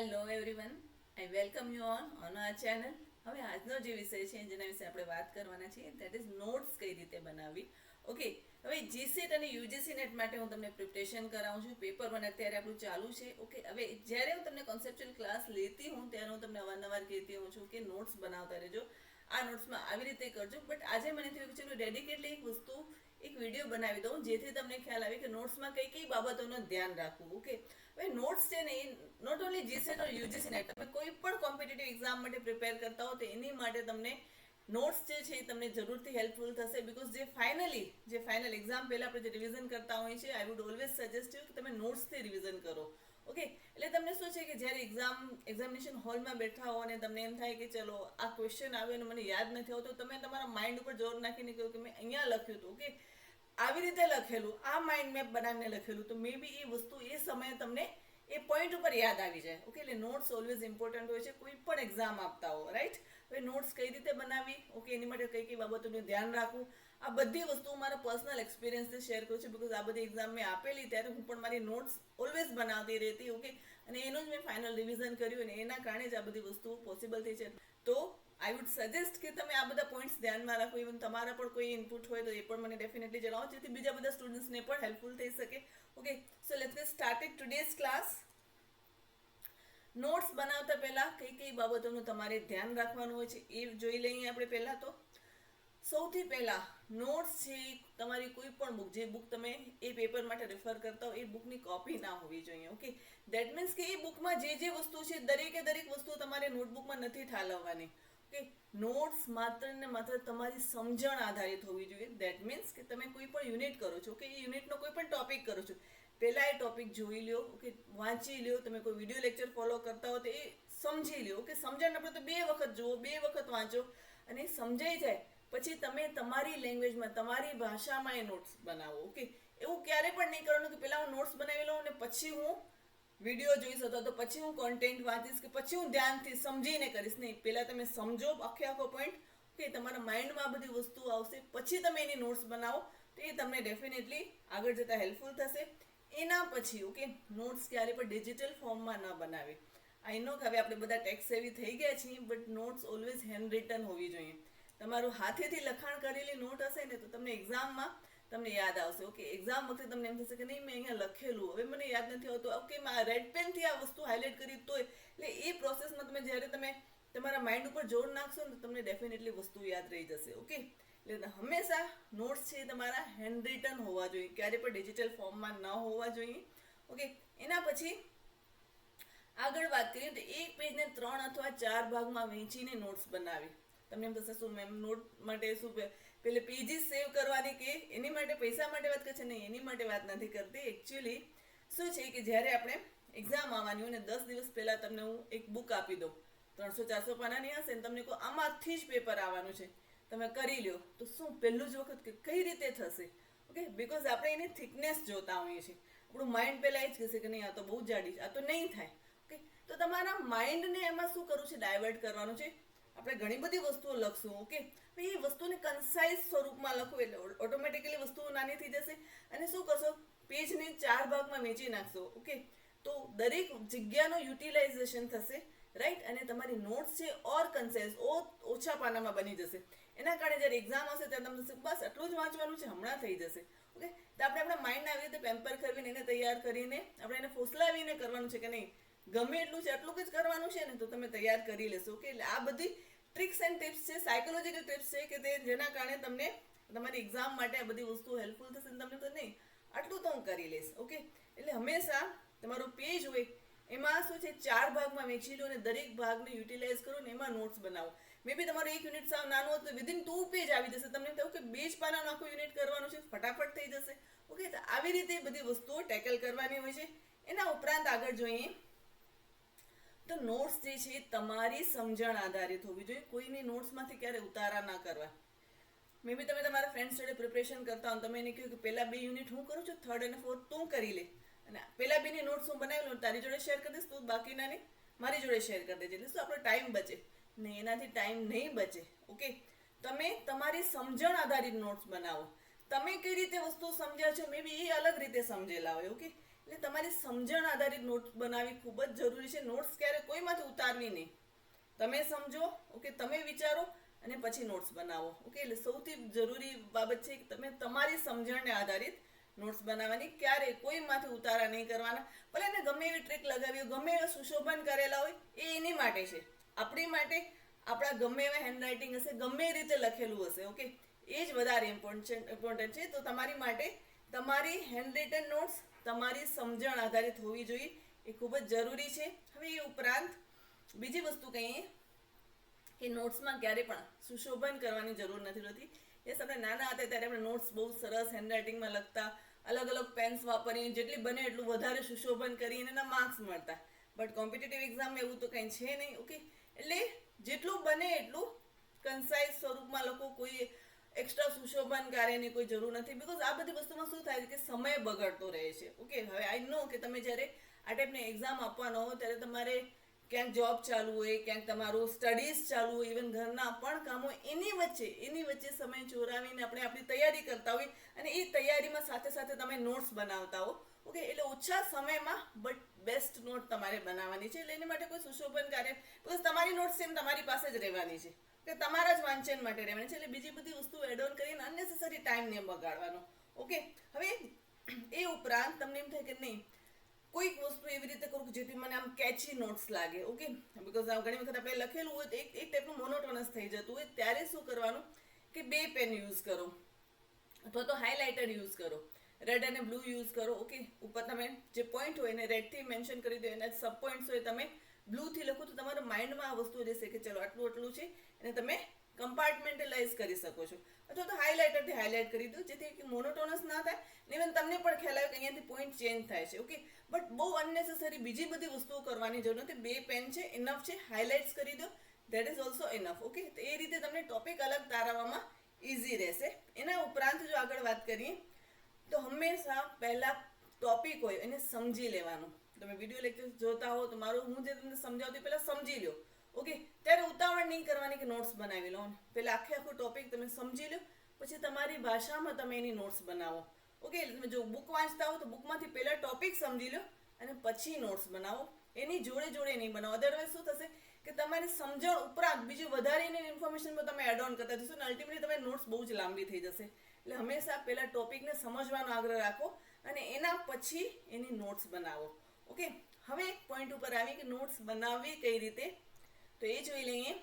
Hello everyone I welcome you on on our channel હવે આજનો જે વિષય છે, જેના વિશે આપણે વાત કરવાના છીએ દેટ ઇઝ નોટ્સ કઈ રીતે બનાવવી. ઓકે હવે જીસેટ અને યુજીસી નેટ માટે હું તમને પ્રિપરેશન કરાવું છું. પેપર વન અત્યારે આપણું ચાલુ છે. ઓકે હવે જ્યારે હું તમને કોન્સેપ્ચ્યુઅલ ક્લાસ લેતી હું ત્યારે હું તમને અવારનવાર કહેતી હોઉં છું કે નોટ્સ બનાવતા રહેજો. આ નોટ્સમાં આવી રીતે કરજો. બટ આજે મને થયું કે ચલો ડેડિકેટલી એક વસ્તુ એક વીડિયો બનાવી દઉં, જેથી તમને ખ્યાલ આવે કે નોટ્સમાં કઈ કઈ બાબતોનું ધ્યાન રાખવું ઓકે હવે નોટ્સ છે ને, એ note only GSET or UGC NET તમે કોઈ પણ કોમ્પિટિટિવ એક્ઝામ માટે પ્રિપેર કરતા હો તો એની માટે તમને નોટ્સ જે છે એ તમને જરૂરથી હેલ્પફુલ થશે બિકોઝ જે ફાઇનલી જે ફાઇનલ એક્ઝામ પહેલાં આપણે જે રિવિઝન કરતા હોઈએ છીએ I would always suggest you કે તમે નોટ્સથી રિવિઝન કરો. ઓકે એટલે તમને શું છે કે જ્યારે એક્ઝામ એક્ઝામિનેશન હોલમાં બેઠા હો અને તમને એમ થાય કે ચલો, આ ક્વેશ્ચન આવ્યો અને મને યાદ નથી આવતો તમે તમારા માઇન્ડ ઉપર જોર નાખીને કહ્યું કે મેં અહીંયા લખ્યું હતું ઓકે આવી રીતે લખેલું, આ માઇન્ડ મેપ બનાવીને લખેલું, તો મે બી એ વસ્તુ એ સમયે તમને એ પોઈન્ટ ઉપર યાદ આવી જાય ઓકે એટલે નોટ્સ ઓલવેઝ ઇમ્પોર્ટન્ટ હોય છે, કોઈ પણ એક્ઝામ આપતા હો રાઈટ હવે નોટ્સ કઈ રીતે બનાવી ઓકે એની માટે કઈ કઈ બાબતોનું ધ્યાન રાખવું આ બધી વસ્તુ મારા પર્સનલ એક્સપિરિયન્સથી શેર કરું છું બિકોઝ આ બધી એક્ઝામ મેં આપેલી ત્યારે હું પણ મારી નોટ્સ ઓલવેઝ બનાવતી રહેતી ઓકે અને એનું જ મેં ફાઇનલ રિવિઝન કર્યું અને એના કારણે જ આ બધી વસ્તુઓ પોસિબલ થઈ છે. તો આઈ વુડ સજેસ્ટ કે તમે આ બધા પોઈન્ટ્સ ધ્યાનમાં રાખો. ઇવન તમારા પણ કોઈ ઇનપુટ હોય તો એ પણ મને ડેફિનેટલી જણાવો, જેથી બીજા બધા સ્ટુડન્ટ્સને પણ હેલ્પફુલ થઈ શકે okay so let's get started today's class notes બનાવતા પહેલા કઈ કઈ બાબતોનું તમારે ધ્યાન રાખવાનું હોય છે એ જોઈ લઈએ આપણે પહેલાં તો. સૌથી પહેલા નોટ્સ છે, તમારી કોઈ પણ બુક જે બુક તમે એ પેપર માટે રેફર કરતા હો, એ બુકની કોપી ના હોવી જોઈએ ઓકે દેટ મીન્સ કે એ બુકમાં જે જે વસ્તુ છે, દરેકે દરેક વસ્તુ તમારે નોટબુકમાં નથી ઠાલવવાની ઓકે નોટ્સ માત્ર ને માત્ર તમારી સમજણ આધારિત હોવી જોઈએ. દેટ મીન્સ કે તમે કોઈ પણ યુનિટ કરો છો કે એ યુનિટનો કોઈ પણ ટોપિક કરો છો. પહેલાં એ ટોપિક જોઈ લ્યો ઓકે વાંચી લ્યો, તમે કોઈ વીડિયો લેક્ચર ફોલો કરતા હો, તો એ સમજી લ્યો ઓકે સમજણ આપણે તો બે વખત જુઓ, બે વખત વાંચો, અને સમજાઈ જાય. પછી તમે તમારી લેંગ્વેજમાં તમારી ભાષામાં એ નોટ્સ બનાવો ઓકે એવું ક્યારે પણ નહીં કરવાનું કે પહેલાં હું નોટ્સ બનાવી લઉં અને પછી હું વીડિયો જોઈશ અથવા તો પછી હું કોન્ટેન્ટ વાંચીશ કે પછી હું ધ્યાનથી સમજીને કરીશ. નહીં પહેલાં તમે સમજો આખે આખો પોઈન્ટ કે તમારા માઇન્ડમાં આ બધી વસ્તુ આવશે. પછી તમે એની નોટ્સ બનાવો, તો એ તમને ડેફિનેટલી આગળ જતાં હેલ્પફુલ થશે. એના પછી ઓકે નોટ્સ ક્યારે પણ ડિજિટલ ફોર્મમાં ન બનાવે. આઈ નો કે હવે આપણે બધા ટેક્સ એવી થઈ ગયા છીએ but notes always hand written હોવી જોઈએ. તમારું હાથેથી લખાણ કરેલી નોટ હશે ને, તો તમને એક્ઝામમાં તમને યાદ આવશે. ઓકે એક્ઝામ વખતે તમને એમ થશે કે નહીં, મેં અહીંયા લખેલું. હવે મને યાદ નથી આવતું. ઓકે મેં રેડ પેનથી આ વસ્તુ હાઇલાઇટ કરી તોય. એટલે એ પ્રોસેસમાં તમે જ્યારે તમે તમારા માઇન્ડ ઉપર જોર નાખશો ને, તો તમને ડેફિનેટલી વસ્તુ યાદ રહી જશે. ઓકે એટલે હંમેશા નોટ્સ છે તમારા હેન્ડ રિટન હોવા જોઈએ. ક્યારે પણ ડિજિટલ ફોર્મમાં ન હોવા જોઈએ. ઓકે એના પછી આગળ વાત કરીએ તો એક પેજને ત્રણ અથવા ચાર ભાગમાં વહેંચીને નોટ્સ બનાવી. તમને એમ થશે, શું મેમ નોટ માટે શું પેલે પેજીસ સેવ કરવાની કે એની માટે પૈસા માટે વાત કરે છે નહીં, એની માટે વાત નથી કરતી. એકચ્યુઅલી શું છે કે જ્યારે આપણે એક્ઝામ આવવાની હોય ને, દસ દિવસ પહેલાં તમને હું એક બુક આપી દઉં. ત્રણસો ચારસો પાનાની હશે ને, તમને કહો આમાંથી જ પેપર આવવાનું છે. તમે કરી લ્યો. તો શું પહેલું જ વખત કે કઈ રીતે થશે? ઓકે બિકોઝ આપણે એની થિકનેસ જોતા હોઈએ છીએ. આપણું માઇન્ડ પહેલાં એ જ કહેશે કે નહીં, આ તો બહુ જાડી છે, આ તો નહીં થાય. ઓકે તો તમારા માઇન્ડને એમાં શું કરવું છે? ડાયવર્ટ કરવાનું છે. આપણે ઘણી બધી વસ્તુઓ લખશું ઓકે એ વસ્તુને કન્સાઇઝ સ્વરૂપમાં લખવું એટલે ઓટોમેટિકલી વસ્તુઓ નાની થઈ જશે. અને શું કરશો? પેજને ચાર ભાગમાં વેચી નાખશો ઓકે તો દરેક જગ્યાનો યુટિલાઇઝેશન થશે રાઈટ અને તમારી નોટ્સ છે ઓર કન્સાઇઝ ઓછા પાનામાં બની જશે. એના કારણે જ્યારે એક્ઝામ આવશે ત્યારે તમને બસ આટલું જ વાંચવાનું છે, હમણાં થઈ જશે ઓકે તો આપણે આપણા માઇન્ડને આવી રીતે પેમ્પર કરીને, એને તૈયાર કરીને, આપણે એને ફોસલાવીને કરવાનું છે કે નહીં? ગમે એટલું છે, એટલું જ કરવાનું છે ને, તો તમે તૈયાર કરી લેશો. એટલે આ બધી ટ્રિક્સ એન્ડ ટિપ્સ છે સાયકોલોજીકલ ટિપ્સ છે કે તે જેના કારણે તમને તમારી એક્ઝામ માટે આ બધી વસ્તુ હેલ્પફુલ થશે તમને તો નહીં, આટલું તો હું કરી લઈશ. ઓકે, એટલે હંમેશા તમારું પેજ હોય, એમાં શું છે, ચાર ભાગમાં વેચી લો અને દરેક ભાગને યુટિલાઇઝ કરો ને એમાં નોટ્સ બનાવો. મે બી તમારું એક યુનિટ સાવ નાનું હતું વિધિન ટુ પેજ આવી જશે, તમને થયું કે બે જ પાનાનું આખું યુનિટ કરવાનું છે, ફટાફટ થઈ જશે. ઓકે, તો આવી રીતે બધી વસ્તુઓ ટેકલ કરવાની હોય છે. એના ઉપરાંત આગળ જોઈએ તો નોટ્સ જે છે એ તમારી સમજણ આધારિત હોવી જોઈએ. કોઈની નોટ્સમાંથી ક્યારે ઉતારા ના કરવા. મે બી તમે તમારા ફ્રેન્ડ્સ જોડે પ્રિપરેશન કરતા હો તમે એને કહ્યું કે પહેલા બે યુનિટ હું કરું છું થર્ડ અને ફોર્થ તું કરી લે. અને પહેલા બેની નોટ્સ હું બનાવી લઉં તારી જોડે શેર કરી દઈશ, તું બાકીનાની મારી જોડે શેર કરી દેજે. એટલે શું આપણો ટાઈમ બચે? ને એનાથી ટાઈમ નહીં બચે. ઓકે તમે તમારી સમજણ આધારિત નોટ્સ બનાવો. તમે કઈ રીતે વસ્તુ સમજ્યા છો મે બી એ અલગ રીતે સમજેલા હોય. ઓકે એટલે તમારી સમજણ આધારિત નોટ્સ બનાવવી ખૂબ જ જરૂરી છે. નોટ્સ ક્યારે કોઈમાંથી ઉતારવી નહીં. તમે સમજો ઓકે તમે વિચારો અને પછી નોટ્સ બનાવો. ઓકે એટલે સૌથી જરૂરી બાબત છે કે તમે તમારી સમજણને આધારિત નોટ્સ બનાવવાની. ક્યારે કોઈમાંથી ઉતારા નહીં કરવાના. ભલે એને ગમે એવી ટ્રીક લગાવી ગમે એવા સુશોભન કરેલા હોય, એ એની માટે છે. આપણી માટે આપણા ગમે એવા હેન્ડરાઇટિંગ હશે, ગમે રીતે લખેલું હશે ઓકે એ જ વધારે ઇમ્પોર્ટન્ટ છે તો તમારી માટે તમારી હેન્ડ રિટન નોટ્સ તમારી સમજણ આધારિત હોવી જોઈએ. એ ખૂબ જ જરૂરી છે. હવે એ ઉપરાંત બીજી વસ્તુ કહીએ કે નોટ્સમાં ક્યારે પણ સુશોભન કરવાની જરૂર નથી હોતી યસ, આપણે નાના હતા ત્યારે આપણે નોટ્સ બહુ સરસ હેન્ડરાઇટિંગમાં લખતા, અલગ અલગ પેન્સ વાપરીને જેટલી બને એટલું વધારે સુશોભન કરીને એના માર્ક્સ મળતા. બટ કોમ્પિટિટિવ એક્ઝામમાં એવું તો કંઈ છે નહીં, ઓકે? એટલે જેટલું બને એટલું કન્સાઇઝ સ્વરૂપમાં લખો કોઈ એક્સ્ટ્રા સુશોભન કાર્યની કોઈ જરૂર નથી. બિકોઝ આ બધી વસ્તુમાં શું થાય છે કે સમય બગડતો રહે છે. ઓકે હવે આઈ નો કે તમે જ્યારે આ ટાઈપની એક્ઝામ આપવાનો હો ત્યારે તમારે ક્યાંક જોબ ચાલુ હોય, ક્યાંક તમારું સ્ટડીઝ ચાલુ હોય ઇવન ઘરના પણ કામો એની વચ્ચે એની વચ્ચે સમય ચોરાવીને આપણે આપણી તૈયારી કરતા હોય અને એ તૈયારીમાં સાથે સાથે તમે નોટ્સ બનાવતા હો. ઓકે એટલે ઓછા સમયમાં બટ બેસ્ટ નોટ તમારે બનાવવાની છે. એટલે એની માટે કોઈ સુશોભન કાર્ય બિકોઝ તમારી નોટ્સ સેમ તમારી પાસે જ રહેવાની છે. કે તમારા જ વાંચન માટે રહેવાની છે. એટલે બીજી બધી વસ્તુ એડ ઓન કરીને અનનેસેસરી ટાઈમ બગાડવાનો. ઓકે હવે એ ઉપરાંત તમને એમ થાય કે નહીં, કોઈક વસ્તુ એવી રીતે કરું કે જેથી મને આમ કેચી નોટ્સ લાગે. ઓકે બિકોઝ ઘણી વખત આપણે લખેલું હોય તો એક એક ટાઈપનું મોનોટોનસ થઈ જતું હોય. ત્યારે શું કરવાનું કે બે પેન યુઝ કરો. અથવા તો હાઇલાઇટર યુઝ કરો. રેડ અને બ્લુ યુઝ કરો. ઓકે ઉપર તમે જે પોઈન્ટ હોય એને રેડથી મેન્શન કરી દો. એના સબ પોઈન્ટ્સ હોય તમે બ્લુથી લખો તો તમારા માઇન્ડમાં આ વસ્તુ રહેશે કે ચલો આટલું આટલું છે અને તમે કમ્પાર્ટમેન્ટલાઇઝ કરી શકો છો. અથવા તો હાઇલાઇટરથી હાઇલાઇટ કરી દો, જેથી કે મોનોટોનસ ના થાય ને ઇવન તમને પણ ખ્યાલ આવે કે અહીંયાથી પોઈન્ટ ચેન્જ થાય છે ઓકે બટ બહુ અનનેસેસરી બીજી બધી વસ્તુઓ કરવાની જરૂર નથી. બે પેન છે ઇનફ છે હાઇલાઇટ્સ કરી દો that is also enough okay તો એ રીતે તમને ટોપિક અલગ તારવવામાં ઇઝી રહેશે. એના ઉપરાંત જો આગળ વાત કરીએ, તો હંમેશા પહેલા ટોપિક હોય એને સમજી લેવાનું. તમે વીડિયો લેક્ચર જોતા હો તો મારું, હું જે તમને સમજાવતી પહેલાં સમજી લો ઓકે ત્યારે ઉતાવળ નહીં કરવાની કે નોટ્સ બનાવી લો. પહેલાં આખે આખો ટોપિક તમે સમજી લો પછી તમારી ભાષામાં તમે એની નોટ્સ બનાવો. ઓકે તમે જો બુક વાંચતા હો તો બુકમાંથી પહેલાં ટોપિક સમજી લો અને પછી નોટ્સ બનાવો. એની જોડે જોડે નહીં બનાવો. અદરવાઇઝ શું થશે કે તમારી સમજણ ઉપરાંત બીજું વધારે એની ઇન્ફોર્મેશન તમે એડ ઓન કરતા જશો ને અલ્ટિમેટલી તમારી નોટ્સ બહુ જ લાંબી થઈ જશે. એટલે હંમેશા પહેલા ટોપિકને સમજવાનો આગ્રહ રાખો અને એના પછી એની નોટ્સ બનાવો. ઓકે, હવે એક પોઈન્ટ ઉપર આવી કે નોટ્સ બનાવવી કઈ રીતે? તો એ જોઈ લઈએ.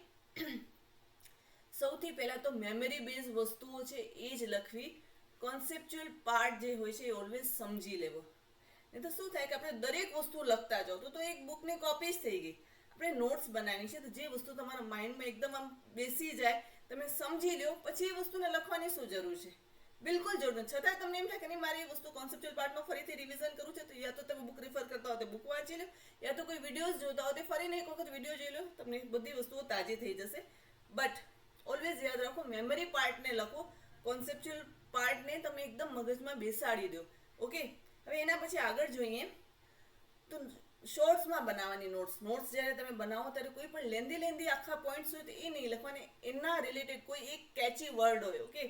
સૌથી પહેલાં તો મેમરી બેઝ વસ્તુઓ છે એ જ લખવી. કોન્સેપ્ચ્યુઅલ પાર્ટ જે હોય છે એ ઓલવેઝ સમજી લેવો. નહીં તો શું થાય કે આપણે દરેક વસ્તુ લખતા જાઓ. તો તો એક બુકની કોપી જ થઈ ગઈ. આપણે નોટ્સ બનાવી છે તો જે વસ્તુ તમારા માઇન્ડમાં એકદમ આમ બેસી જાય, તમે સમજી લો પછી એ વસ્તુને લખવાની શું જરૂર છે? બિલકુલ જરૂર છતાં તમને એમ થાય કે નહીં, મારે એ વસ્તુ કોન્સેપ્ચ્યુઅલ પાર્ટનો ફરીથી રિવિઝન કરવું છે, તો યા તો તમે બુક રિફર કરતા હો તો બુક વાંચી લો, યા તો કોઈ વિડીયોઝ જોતા હો તો ફરીને એક વખત વીડિયો જોઈ લો, તમને બધી વસ્તુઓ તાજી થઈ જશે. બટ ઓલવેઝ યાદ રાખો મેમરી પાર્ટને લખો કોન્સેપ્ચ્યુઅલ પાર્ટને તમે એકદમ મગજમાં બેસાડી દો. ઓકે હવે એના પછી આગળ જોઈએ. તો શોર્ટ્સમાં બનાવવાની નોટ્સ નોટ્સ જ્યારે તમે બનાવો, ત્યારે કોઈ પણ લેન્ધી લેન્ધી આખા પોઈન્ટ્સ હોય તો એ નહીં લખવાની. એના રિલેટેડ કોઈ એક કેચી વર્ડ હોય ઓકે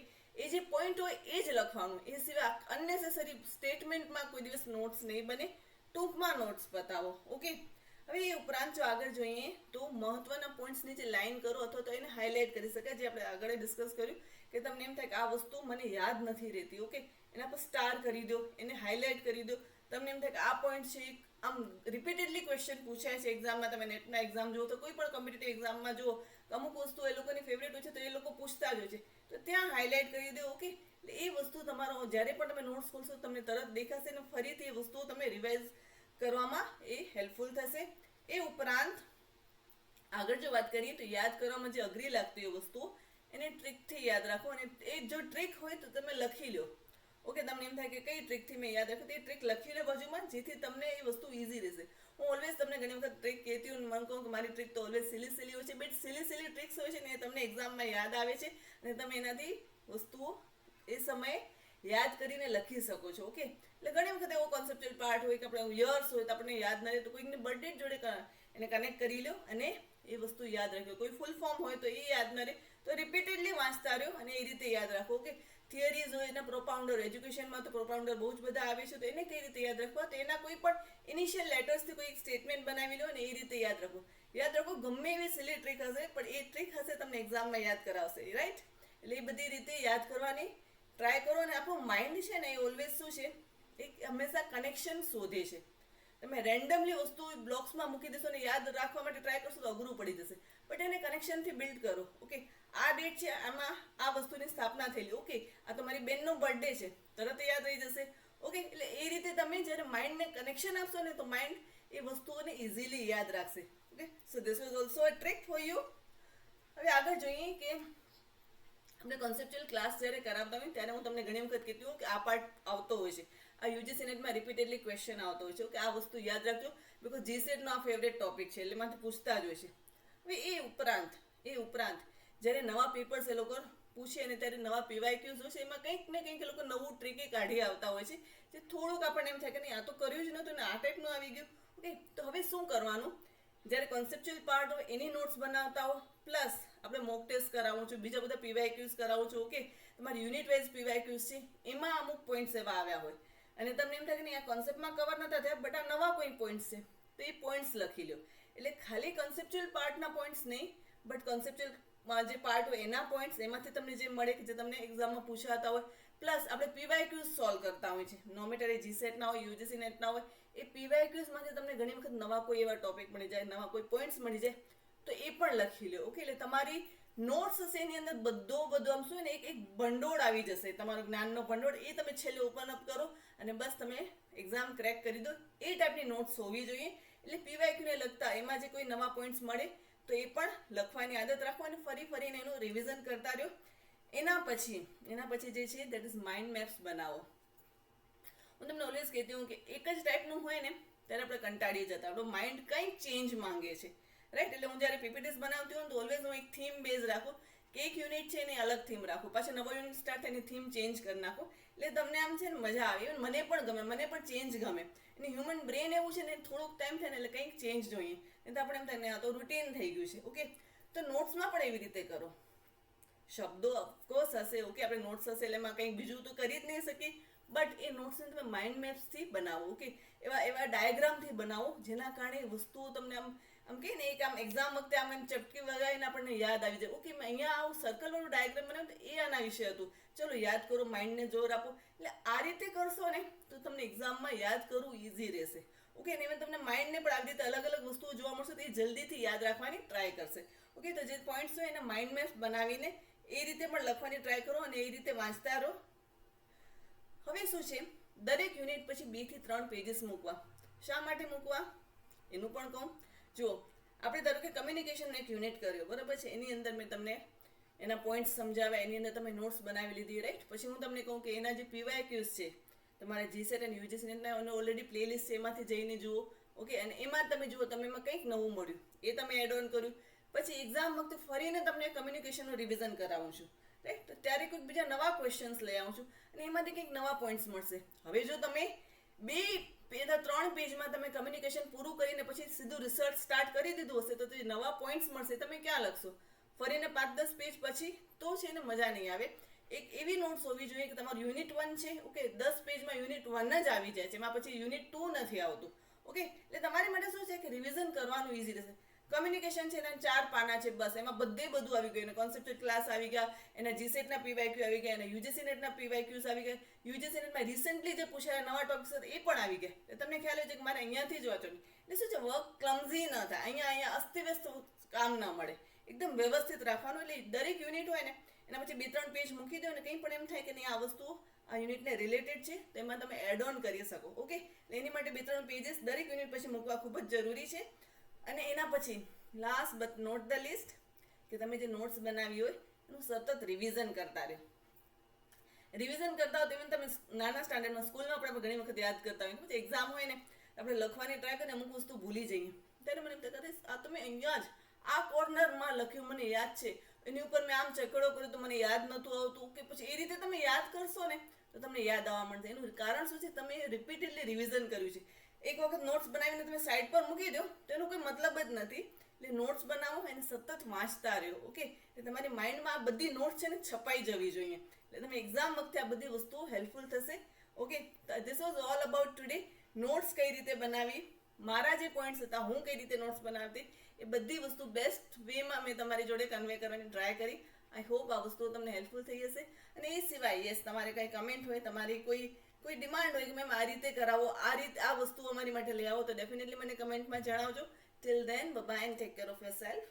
એ જે પોઈન્ટ હોય એ જ લખવાનું. એ સિવાય અનનેસેસરી સ્ટેટમેન્ટમાં કોઈ દિવસ નોટ્સ નહીં બને. ટૂંકમાં નોટ્સ બતાવો. ઓકે હવે એ ઉપરાંત જો આગળ જોઈએ, તો મહત્વના પોઈન્ટ્સ જે લાઈન કરો અથવા તો એને હાઇલાઇટ કરી શકાય. જે આપણે આગળ ડિસ્કસ કર્યું કે તમને એમ થાય કે આ વસ્તુ મને યાદ નથી રહેતી. ઓકે એના પર સ્ટાર કરી દો, એને હાઇલાઇટ કરી દો. તમને એમ થાય કે આ પોઈન્ટ છે આમ રિપીટેડલી ક્વેશ્ચન પૂછાય છે એક્ઝામમાં તમે નેટના એક્ઝામ જુઓ તો કોઈ પણ કોમ્પિટેટિવ એક્ઝામમાં જુઓ, અમુક વસ્તુ એ લોકોની ફેવરેટ હોય છે તો એ લોકો પૂછતા જ હોય છે. ત્યાં હાઇલાઇટ કરી દે ઓકે એ વસ્તુ તમારો, જ્યારે પણ તમે નોટ્સ ખોલશો, તમને તરત દેખાશે અને ફરીથી એ વસ્તુઓ તમે રિવાઇઝ કરવામાં એ હેલ્પફુલ થશે. એ ઉપરાંત, આગળ જો વાત કરીએ તો યાદ કરવામાં જે અઘરી લાગતી એ વસ્તુઓ, એને ટ્રીકથી યાદ રાખો અને એ જો ટ્રીક હોય તો તમે લખી લો ઓકે તમને એમ થાય કે કઈ ટ્રીકથી મેં યાદ રાખ્યું? તો એ ટ્રીક લખી લો બાજુમાં, જેથી તમને એ વસ્તુ ઇઝી રહેશે. હું ઓલવેઝ તમને ઘણી વખત ટ્રીક કહેતી હું મને કહું કે મારી ટ્રીક તો ઓલવેઝ સિલી સિલી હોય છે. બટ સિલી સિલી ટ્રીક્સ હોય છે ને એ તમને એક્ઝામમાં યાદ આવે છે અને તમે એનાથી વસ્તુઓ એ સમયે યાદ કરીને લખી શકો છો ઓકે એટલે ઘણી વખત એવો કોન્સેપ્ચ્યુઅલ પાર્ટ હોય કે આપણે યર્સ હોય તો આપણને યાદ ના રહે તો કોઈકની બર્થડે જોડે એને કનેક્ટ કરી લો અને એ વસ્તુ યાદ રાખ્યો કોઈ ફૂલ ફોર્મ હોય તો એ યાદ ન રહે. તો રિપીટેડલી વાંચતા રહ્યો અને એ રીતે યાદ રાખો કે થિયરીઝ હોય એના પ્રોપાઉન્ડર એજ્યુકેશનમાં તો પ્રોપાઉન્ડર બહુ જ બધા આવે છે, તો એને કઈ રીતે યાદ રાખવા? તો એના કોઈ પણ ઇનિશિયલ લેટર્સથી કોઈ સ્ટેટમેન્ટ બનાવી લો અને એ રીતે યાદ રાખો યાદ રાખો, ગમે એવી સિલી ટ્રીક હશે, પણ એ ટ્રીક હશે તમને એક્ઝામમાં યાદ કરાવશે રાઈટ એટલે એ બધી રીતે યાદ કરવાની. ટ્રાય કરો અને આપણું માઇન્ડ છે ને, એ ઓલવેઝ શું છે? એ હંમેશા કનેક્શન શોધે છે. તમે રેન્ડમલી વસ્તુ બ્લોક્સમાં મૂકી દેશો ને, યાદ રાખવા માટે ટ્રાય કરશો તો અઘરું પડી જશે. બટ એને કનેક્શનથી બિલ્ડ કરો ઓકે આ ડેટ છે, આમાં આ વસ્તુની સ્થાપના થયેલી. ઓકે આ તમારી બેનનો બર્થડે છે. તરત યાદ રહી જશે. ઓકે એટલે એ રીતે તમે જ્યારે માઇન્ડને કનેક્શન આપશો ને, તો માઇન્ડ એ વસ્તુઓને ઇઝીલી યાદ રાખશે. Okay so this was also a trick for you હવે આગળ જોઈએ કે આપણે કોન્સેપ્ચ્યુઅલ ક્લાસ જ્યારે કરાવતા હોય ત્યારે હું તમને ઘણી વખત કહેતી હોઉં કે આ પાર્ટ આવતો હોય છે. આ યુજી નેટમાં રિપીટેડલી ક્વેશ્ચન આવતો હોય છે. કે આ વસ્તુ યાદ રાખજો બિકોઝ જી સેટનો આ ફેવરેટ ટોપિક છે, એટલે માંથી પૂછતા જ હોય છે. હવે એ ઉપરાંત એ ઉપરાંત જ્યારે નવા પેપર્સ એ લોકો પૂછે અને ત્યારે નવા પીવાયક્યુઝ હોય છે, એમાં કંઈક ને કંઈક એ લોકો નવું ટ્રીકે કાઢી આવતા હોય છે, જે થોડુંક આપણને એમ થાય કે નહીં, આ તો કર્યું જ નહોતું ને આ ટાઈપનું આવી ગયું. ઓકે તો હવે શું કરવાનું? જ્યારે કોન્સેપ્ચ્યુઅલ પાર્ટ હોય, એની નોટ્સ બનાવતા હો પ્લસ આપણે મોક ટેસ્ટ કરાવું છું, બીજા બધા પીવાયક્યુઝ કરાવું છું ઓકે તમારી યુનિટ વાઇઝ પીવાયક્યુઝ છે, એમાં અમુક પોઈન્ટ્સ એવા આવ્યા હોય. અને તમને એમ થાય કે નહીં, આ કોન્સેપ્ટમાં કવર નતા થયા બટ આ નવા કોઈ પોઈન્ટ્સ છે, તો એ પોઈન્ટ્સ લખી લો એટલે ખાલી કન્સેપ્ચ્યુઅલ પાર્ટના પોઈન્ટ્સ નહીં બટ કોન્સેપ્ચ્યુઅલ જે પાર્ટ હોય, એના પોઈન્ટ્સ એમાંથી તમને જે મળે કે જે તમને એક્ઝામમાં પૂછાતા હોય પ્લસ આપણે પીવાયક્યુઝ સોલ્વ કરતા હોય છે. નો મેટર એ જીસેટના હોય યુજીસી નેટના હોય, એ પીવાયક્યુઝમાંથી તમને ઘણી વખત નવા કોઈ એવા ટોપિક મળી જાય, નવા કોઈ પોઈન્ટ્સ મળી જાય, તો એ પણ લખી લો ઓકે એટલે તમારી નોટ્સ હશે એની અંદર બધો બધો આમ શું ને, એક એક ભંડોળ આવી જશે. તમારો જ્ઞાનનો ભંડોળ એ તમે છેલ્લે ઓપન અપ કરો અને બસ તમે એક્ઝામ ક્રેક કરી દો. એ ટાઈપની નોટ્સ હોવી જોઈએ. એટલે પીવાયક્યુને લગતા એમાં જે કોઈ નવા પોઈન્ટ્સ મળે તો એ પણ લખવાની આદત રાખો અને ફરી ફરીને એનું રિવિઝન કરતા રહ્યો. એના પછી એના પછી જે છે દેટ ઇઝ માઇન્ડ મેપ્સ બનાવો. હું તમને ઓલવેઝ કહેતી હું કે એક જ ટાઈપનું હોય ને, ત્યારે આપણે કંટાળી જતા. આપણું માઇન્ડ કંઈક ચેન્જ માંગે છે. રાઈટ એટલે હું જ્યારે પીપીટીસ બનાવતી હોઉં તો ઓલવેઝ હું એક થીમ બેઝ રાખું. કે એક યુનિટ છે એની અલગ થીમ રાખું. પાછા નવો યુનિટ સ્ટાર્ટ થાય એની થીમ ચેન્જ કરી નાખું. એટલે તમને આમ છે ને, મજા આવે. મને પણ ગમે, મને પણ ચેન્જ ગમે. અને હ્યુમન બ્રેન એવું છે ને, થોડોક ટાઈમ થાય ને, એટલે કંઈક ચેન્જ જોઈએ. તો આપણે એમ થાય તો રૂટીન થઈ ગયું છે. ઓકે તો નોટ્સમાં પણ એવી રીતે કરો. શબ્દો ઓફકોર્સ હશે ઓકે આપણે નોટ્સ હશે એટલે એમાં કંઈક બીજું તો કરી જ નહીં શકીએ. બટ એ નોટ્સને તમે માઇન્ડ મેપ્સથી બનાવો ઓકે એવા એવા ડાયાગ્રામથી બનાવો, જેના કારણે એ વસ્તુઓ તમને આમ આમ કહે ને, એક આમ એક્ઝામ વખતે આમ એમ ચપટી વગાડીને આપણને યાદ આવી જાય. ઓકે મેં અહીંયા આવું સર્કલવાળું ડાયાગ્રામ બનાવ્યું એ આના વિશે હતું. ચલો, યાદ કરો માઇન્ડને જોર આપો. એટલે આ રીતે કરશો ને, તો તમને એક્ઝામમાં યાદ કરવું ઇઝી રહેશે. ઓકે અને ઇવન તમને માઇન્ડને પણ આવી રીતે અલગ અલગ વસ્તુઓ જોવા મળશે તો એ જલ્દીથી યાદ રાખવાની ટ્રાય કરશે. ઓકે તો જે પોઈન્ટ્સ હોય એના માઇન્ડ મેપ બનાવીને એ રીતે પણ લખવાની ટ્રાય કરો અને એ રીતે વાંચતા રહો. હવે શું છે? દરેક યુનિટ પછી બેથી ત્રણ પેજીસ મૂકવા. શા માટે મૂકવા? એનું પણ કહું. જુઓ, આપણે ધારો કે કમ્યુનિકેશનનો એક યુનિટ કર્યો, બરાબર છે? એની અંદર મેં તમને એના પોઈન્ટ્સ સમજાવ્યા, એની અંદર તમે નોટ્સ બનાવી લીધી રાઈટ પછી હું તમને કહું કે એના જે પીવાય ક્યુઝ છે તમારે જીસેટ અને યુજીસી નેટના એનો ઓલરેડી પ્લેલિસ્ટ છે, એમાંથી જઈને જુઓ. ઓકે અને એમાં તમે જુઓ તમે એમાં કંઈક નવું મળ્યું. એ તમે એડ ઓન કર્યું. પછી એક્ઝામ વખતે ફરીને તમને કમ્યુનિકેશનનું રિવિઝન કરાવું છું. રાઈટ ત્યારે કોઈક બીજા નવા ક્વેશ્ચન્સ લઈ આવું છું અને એમાંથી કંઈક નવા પોઈન્ટ્સ મળશે. હવે જો તમે બે પેલા ત્રણ પેજમાં તમે કમ્યુનિકેશન પૂરું કરીને પછી સીધું રિસર્ચ સ્ટાર્ટ કરી દીધું હશે, તો તે નવા પોઈન્ટ્સ મળશે. તમે ક્યાં લખશો? ફરીને પાંચ દસ પેજ પછી તો છે ને મજા નહીં આવે. એક એવી નોટ્સ હોવી જોઈએ કે તમારું યુનિટ વન છે ઓકે દસ પેજમાં યુનિટ વન જ આવી જાય છે એમાં પછી યુનિટ ટુ નથી આવતું ઓકે એટલે તમારી માટે શું છે કે રિવિઝન કરવાનું ઇઝી રહેશે. કમ્યુનિકેશન છે, એના ચાર પાના છે, બસ, એમાં બધે બધું આવી ગયું. એના કોન્સેપ્ટ ક્લાસ આવી ગયા, એના જીસેટના પીવાયક્યુ આવી ગયા, એના યુજીસી નેટના પીવાયક્યુઝ આવી ગયા. યુજીસી નેટમાં રિસેન્ટલી જે પૂછાયેલા નવા ટોપિક્સ એ પણ આવી ગયા. એટલે તમને ખ્યાલ હોય છે કે મારે અહીંયાથી જ વાંચો એટલે શું છે વર્ક ક્લમઝી ન થાય. અહીંયા અહીંયા અસ્તવ્યસ્ત કામ ન મળે. એકદમ વ્યવસ્થિત રાખવાનું. એટલે દરેક યુનિટ હોય ને એના પછી બે ત્રણ પેજ મૂકી દો અને કંઈ પણ એમ થાય કે નહીં, આ વસ્તુ આ યુનિટને રિલેટેડ છે, તો એમાં તમે એડ ઓન કરી શકો ઓકે એની માટે બે ત્રણ પેજીસ દરેક યુનિટ પછી મૂકવા ખૂબ જ જરૂરી છે. અને એના પછી last but not the least કે તમે જે નોટ્સ બનાવી હોય, એનું સતત રિવિઝન કરતા રહ્યો રિવિઝન કરતા હોય તેમ તમે નાના સ્ટાન્ડર્ડમાં સ્કૂલમાં પણ આપણે ઘણી વખત યાદ કરતા હોય પછી એક્ઝામ હોય ને, આપણે લખવાની ટ્રાય કરીને અમુક વસ્તુ ભૂલી જઈએ. ત્યારે મને એમ અરે આ તમે અહીંયા જ, આ કોર્નરમાં લખ્યું, મને યાદ છે. એની ઉપર મેં આમ ચકડો કર્યો તો મને યાદ નહોતું આવતું કે પછી એ રીતે તમે યાદ કરશો ને તો તમને યાદ આવવા મળશે એનું કારણ શું છે? તમે રિપીટેડલી રિવિઝન કર્યું છે. એક વખત નોટ્સ બનાવીને તમે સાઈડ પર મૂકી દો, તો એનો કોઈ મતલબ જ નથી. એટલે નોટ્સ બનાવો, એને સતત વાંચતા રહ્યો ઓકે એટલે તમારી માઇન્ડમાં આ બધી નોટ્સ છે ને છપાઈ જવી જોઈએ. એટલે તમે એક્ઝામ વખતે આ બધી વસ્તુઓ હેલ્પફુલ થશે okay this was all about today notes કઈ રીતે બનાવી મારા જે પોઈન્ટ્સ હતા, હું કઈ રીતે નોટ્સ બનાવતી, એ બધી વસ્તુ બેસ્ટ વેમાં મેં તમારી જોડે કન્વે કરવાની ટ્રાય કરી. આઈ હોપ આ વસ્તુઓ તમને હેલ્પફુલ થઈ હશે. અને એ સિવાય યસ તમારે કંઈ કમેન્ટ હોય, તમારી કોઈ કોઈ ડિમાન્ડ હોય કે મેમ આ રીતે કરાવો, આ રીતે, આ વસ્તુ અમારી માટે લઈ આવો, તો ડેફિનેટલી મને કમેન્ટમાં જણાવજો. Till then bye and take care of yourself